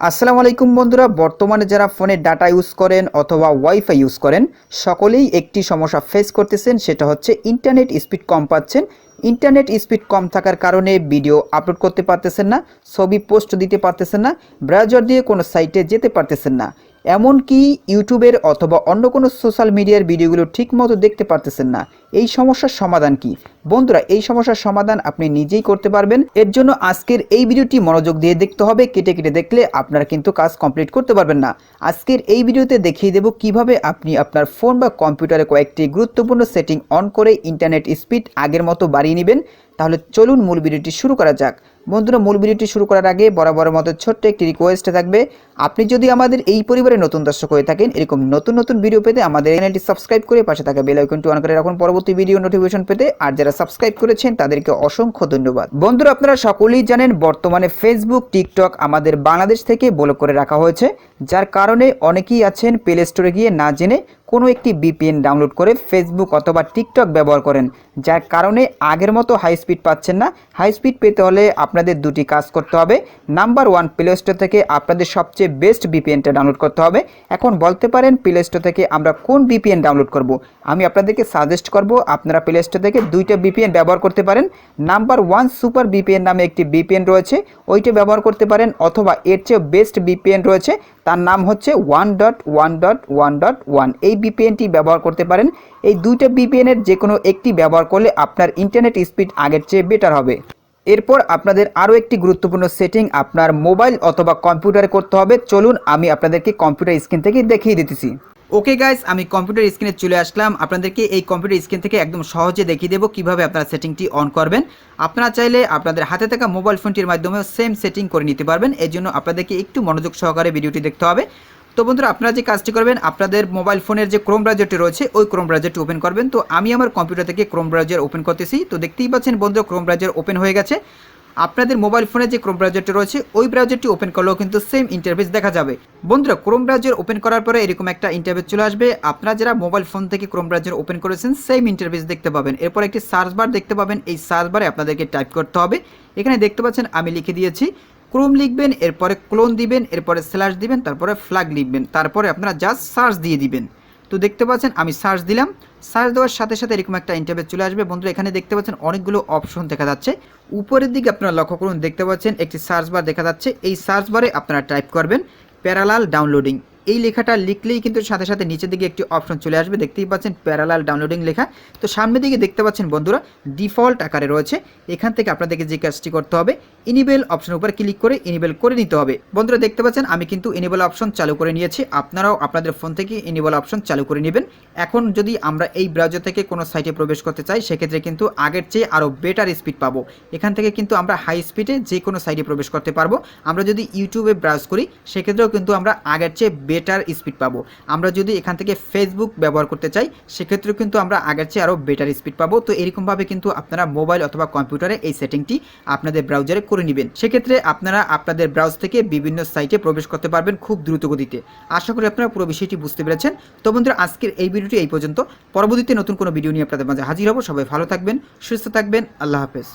আসসালামু আলাইকুম বন্ধুরা, বর্তমানে যারা ফোনে ডাটা ইউজ করেন অথবা ওয়াইফাই ইউজ করেন, সকলেই একটি সমস্যা ফেস করতেছেন, সেটা হচ্ছে ইন্টারনেট স্পিড কম পাচ্ছেন। ইন্টারনেট স্পিড কম থাকার কারণে ভিডিও আপলোড করতে পারতেছেন না, ছবি পোস্ট দিতে পারতেছেন না ব্রাউজার দিয়ে কোনো সাইটে যেতে পারতেছেন না। এমনকি ইউটিউবের অথবা অন্য কোনো সোশ্যাল মিডিয়ার ভিডিওগুলো ঠিকমতো দেখতে পারতেছেন না। এই সমস্যার সমাধান কি? বন্ধুরা, এই সমস্যার সমাধান আপনি নিজেই করতে পারবেন। এর জন্য আজকের এই ভিডিওটি মনোযোগ দিয়ে দেখতে হবে। কেটে কেটে দেখলে আপনারা কিন্তু কাজ কমপ্লিট করতে পারবেন না। আজকের এই ভিডিওতে দেখিয়ে দেব কীভাবে আপনি আপনার ফোন বা কম্পিউটারে কয়েকটি গুরুত্বপূর্ণ সেটিং অন করে ইন্টারনেট স্পিড আগের মতো বাড়িয়ে নেবেন। তাহলে চলুন মূল ভিডিওটি শুরু করা যাক। বন্ধুরা, মূল ভিডিওটি শুরু করার আগে বরাবর মতো ছোট্ট একটি রিকোয়েস্ট থাকবে। আপনি যদি আমাদের এই পরিবারে নতুন দর্শক হয়ে থাকেন, এরকম নতুন নতুন ভিডিও পেতে আমাদের চ্যানেলটি সাবস্ক্রাইব করে পাশে থাকা বেল আইকনটি অন করে রাখুন। পরবর্তী ভিডিও নোটিফিকেশন পেতে আর যারা সাবস্ক্রাইব করেছেন, তাদেরকে অসংখ্য ধন্যবাদ। বন্ধুরা, আপনারা সকলেই জানেন, বর্তমানে ফেসবুক টিকটক আমাদের বাংলাদেশ থেকে ব্লক করে রাখা হয়েছে, যার কারণে অনেকেই আছেন প্লে স্টোরে গিয়ে না জেনে কোনো একটি বিপিএন ডাউনলোড করে ফেসবুক অথবা টিকটক ব্যবহার করেন, যার কারণে আগের মতো হাই স্পিড পাচ্ছেন না। হাই স্পিড পেতে হলে আপনাদের দুটি কাজ করতে হবে। নাম্বার ওয়ান প্লে স্টোর থেকে আপনাদের সবচেয়ে বেস্ট বিপিএনটা ডাউনলোড করতে হবে। এখন বলতে পারেন প্লে স্টোর থেকে আমরা কোন বিপিএন ডাউনলোড করব? আমি আপনাদেরকে সাজেস্ট করব, আপনারা প্লে স্টোর থেকে দুইটা বিপিএন ব্যবহার করতে পারেন। নাম্বার ওয়ান সুপার বিপিএন নামে একটি বিপিএন রয়েছে। ওইটা ব্যবহার করতে পারেন অথবা এর চেয়ে বেস্ট বিপিএন রয়েছে। তার নাম হচ্ছে one dot one dot one dot one এই বিপিএনটি ব্যবহার করতে পারেন। এই দুইটা বিপিএনের যে কোনো একটি ব্যবহার করলে আপনার ইন্টারনেট স্পিড আগের চেয়ে বেটার হবে। এরপর আপনাদের আরও একটি গুরুত্বপূর্ণ সেটিং আপনার মোবাইল অথবা কম্পিউটারে করতে হবে। চলুন আমি আপনাদেরকে কম্পিউটার স্ক্রিন থেকে দেখিয়ে দিতেছি। ওকে গাইস আমি কম্পিউটার স্ক্রিনে চলে আসলাম। আপনাদেরকে এই কম্পিউটার স্ক্রিন থেকে একদম সহজে দেখিয়ে দেবো কীভাবে আপনারা সেটিংটি অন করবেন। আপনারা চাইলে আপনাদের হাতে থাকা মোবাইল ফোনটির মাধ্যমেও সেম সেটিং করে নিতে পারবেন। এই জন্য আপনাদেরকে একটু মনোযোগ সহকারে ভিডিওটি দেখতে হবে। তো বন্ধুরা, আপনারা যে কাজটি করবেন, আপনাদের মোবাইল ফোনের যে ক্রোম ব্রাউজারটি রয়েছে, ওই ক্রোম ব্রাউজারটি ওপেন করবেন। তো আমি আমার কম্পিউটার থেকে ক্রোম ব্রাউজার ওপেন করতেছি। তো দেখতেই পাচ্ছেন বন্ধুরা ক্রোম ব্রাউজার ওপেন হয়ে গেছে। আপনাদের মোবাইল ফোনে যে ক্রোম ব্রাউজারটি রয়েছে, ওই ব্রাউজারটি ওপেন করলেও কিন্তু সেম ইন্টারফেস দেখা যাবে। বন্ধুরা ক্রোম ব্রাউজার ওপেন করার পরে এরকম একটা ইন্টারফেস চলে আসবে। আপনারা যারা মোবাইল ফোন থেকে ক্রোম ব্রাউজার ওপেন করেছেন সেম ইন্টারফেস দেখতে পাবেন। এরপর একটি সার্চ বার দেখতে পাবেন। এই সার্চ বারে আপনাদেরকে টাইপ করতে হবে। এখানে দেখতে পাচ্ছেন, আমি লিখে দিয়েছি ক্রোম লিখবেন, এরপরে ক্লোন দিবেন, এরপরে স্ল্যাশ দিবেন, তারপরে ফ্ল্যাগ লিখবেন। তারপরে আপনারা জাস্ট সার্চ দিয়ে দিবেন। তো দেখতে পাচ্ছেন, আমি সার্চ দিলাম। সার্চ দেওয়ার সাথে সাথে এরকম একটা ইন্টারভেস চলে আসবে। বন্ধুরা, এখানে দেখতে পাচ্ছেন অনেকগুলো অপশন দেখা যাচ্ছে। উপরের দিকে আপনারা লক্ষ্য করুন, দেখতে পাচ্ছেন একটি সার্চ বার দেখা যাচ্ছে। এই সার্চ বারে আপনারা টাইপ করবেন প্যারালাল ডাউনলোডিং এই লেখাটা লিখলেই কিন্তু সাথে সাথে নিচের দিকে একটি অপশন চলে আসবে। দেখতেই পাচ্ছেন প্যারালাল ডাউনলোডিং লেখা। তো সামনের দিকে দেখতে পাচ্ছেন বন্ধুরা ডিফল্ট আকারে রয়েছে। এখান থেকে আপনাদেরকে যে কাজটি করতে হবে ইনিবেল অপশনের উপর ক্লিক করে ইনিবেল করে নিতে হবে। বন্ধুরা, দেখতে পাচ্ছেন আমি কিন্তু ইনিবেল অপশন চালু করে নিয়েছি। আপনারাও আপনাদের ফোন থেকে ইনিবেল অপশন চালু করে নেবেন। এখন যদি আমরা এই ব্রাউজার থেকে কোনো সাইটে প্রবেশ করতে চাই, সেক্ষেত্রে কিন্তু আগের চেয়ে আরও বেটার স্পিড পাবো। এখান থেকে কিন্তু আমরা হাই স্পিডে যে কোনো সাইটে প্রবেশ করতে পারব। আমরা যদি ইউটিউবে ব্রাউজ করি, সেক্ষেত্রেও কিন্তু আমরা আগের চেয়ে বেটার স্পিড পাবো। আমরা যদি এখান থেকে ফেসবুক ব্যবহার করতে চাই, সেক্ষেত্রেও কিন্তু আমরা আগের চেয়ে আরও বেটার স্পিড পাবো। তো এরকমভাবে কিন্তু আপনারা মোবাইল অথবা কম্পিউটারে এই সেটিংটি আপনাদের ব্রাউজারে করে নেবেন। সেক্ষেত্রে আপনারা আপনাদের ব্রাউজ থেকে বিভিন্ন সাইটে প্রবেশ করতে পারবেন খুব দ্রুত গতিতে। আশা করি আপনারা পুরো বিষয়টি বুঝতে পেরেছেন। তো বন্ধুরা, আজকের এই ভিডিওটি এই পর্যন্ত। পরবর্তীতে নতুন কোনো ভিডিও নিয়ে আপনাদের মাঝে হাজির হব। সবাই ভালো থাকবেন, সুস্থ থাকবেন। আল্লাহ হাফেজ।